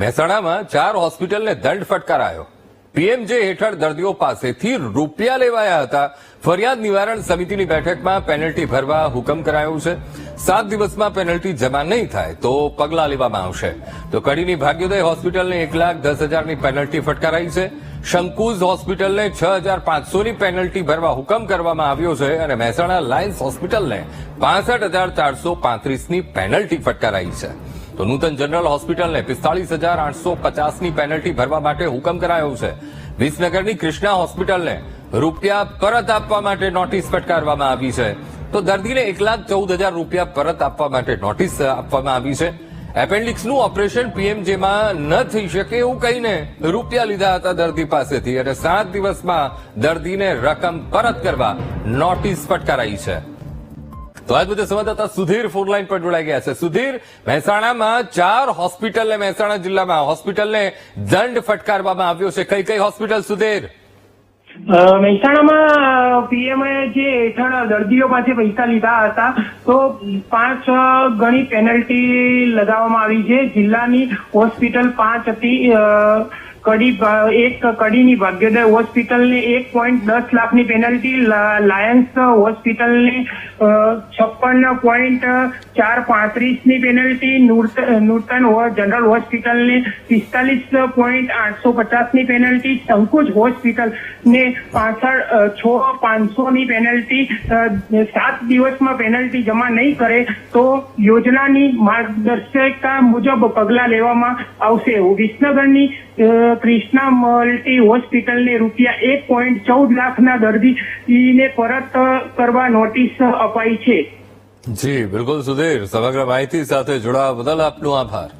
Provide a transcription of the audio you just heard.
મહેસાણામાં ચાર હોસ્પિટલને દંડ ફટકારાયો. પીએમજે હેઠળ દર્દીઓ પાસેથી રૂપિયા લેવાયા હતા. ફરિયાદ નિવારણ સમિતિની બેઠકમાં પેનલ્ટી ભરવા હુકમ કરાયો છે. સાત દિવસમાં પેનલ્ટી જમા નહીં થાય તો પગલાં લેવામાં આવશે. તો કડીની ભાગ્યોદય હોસ્પિટલને એક લાખ દસ હજારની પેનલ્ટી ફટકારાઈ છે. શંકુઝ હોસ્પિટલને છ હજાર પાંચસોની પેનલ્ટી ભરવા હુકમ કરવામાં આવ્યો છે અને મહેસાણા લાયન્સ હોસ્પિટલને પાસઠ હજાર ચારસો પાંત્રીસની પેનલ્ટી ફટકારાઈ છે. તો નૂતન જનરલ હોસ્પિટલને પિસ્તાળીસ હજાર આઠસો પચાસની પેનલ્ટી ભરવા માટે હુકમ કરાયો છે. વિસનગરની કૃષ્ણા હોસ્પિટલને રૂપિયા પરત આપવા માટે નોટિસ ફટકારવામાં આવી છે. તો દર્દીને એક લાખ ચૌદ હજાર રૂપિયા પરત આપવા માટે નોટિસ આપવામાં આવી છે. એપેન્ડિક્સનું ઓપરેશન પીએમજેમાં ન થઈ શકે એવું કહીને રૂપિયા લીધા હતા દર્દી પાસેથી. અને સાત દિવસમાં દર્દીને રકમ પરત કરવા નોટિસ ફટકારાઈ છે. તો આજ બધે સંવાદદાતા સુધીર ફોનલાઈન પર જોડાઈ ગયા છે. સુધીર, મહેસાણામાં ચાર હોસ્પિટલને, મહેસાણા જિલ્લામાં હોસ્પિટલને દંડ ફટકારવામાં આવ્યો છે. કઈ કઈ હોસ્પિટલ, સુધીર? મહેસાણામાં પીએમએ જે હેઠળ દર્દીઓ પાસે પૈસા લીધા હતા, તો પાંચ ગણી પેનલ્ટી લગાવવામાં આવી છે. જિલ્લાની હોસ્પિટલ પાંચ હતી. કડી એક કડીની ભાગ્યોદય હોસ્પિટલને એક પોઈન્ટ દસ લાખની પેનલ્ટી લાયન્સ હોસ્પિટલને છપ્પન પોઈન્ટ ચાર પાંત્રીસની પેનલ્ટી નૂતન જનરલ હોસ્પિટલને પિસ્તાલીસ પોઈન્ટ આઠસો પચાસની પેનલ્ટી શંકુજ હોસ્પિટલ ને પાછળ છ પાંચસોની પેનલ્ટી સાત દિવસમાં પેનલ્ટી જમા નહીં કરે તો યોજનાની માર્ગદર્શિકા મુજબ પગલાં લેવામાં આવશે. વિસનગરની ક્રિષ્ના મલ્ટી હોસ્પિટલને રૂપિયા એક પોઈન્ટ ચૌદ લાખના દર્દીને પરત કરવા નોટિસ અપાઈ છે. જી, બિલકુલ સુધીર. સમગ્ર માહિતી સાથે જોડાવા બદલ આપનો આભાર.